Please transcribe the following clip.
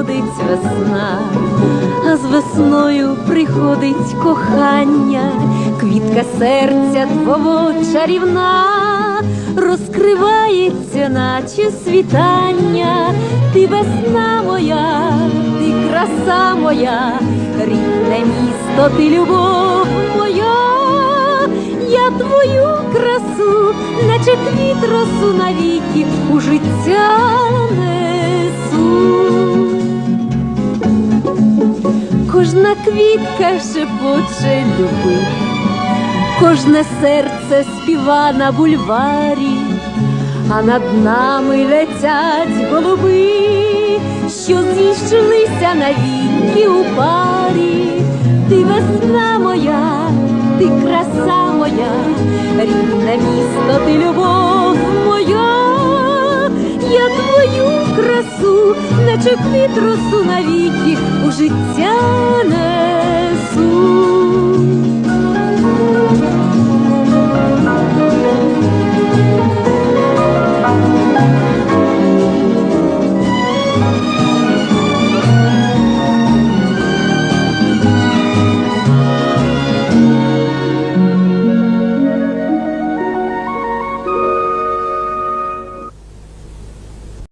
приходить весна, а з весною приходить кохання, квітка серця твого чарівна, розкривається, наче світання, ти весна моя, ти краса моя, рідне місто, ти любов моя, я твою красу, наче квіт росу навіки у життя Кожна квітка шепоче люби, кожне серце співа на бульварі, а над нами летять голуби, що зійшлися навіки у парі. Ти весна моя, ти краса моя, рідне місто, ти любов наче квіт росу навіки у життя несу.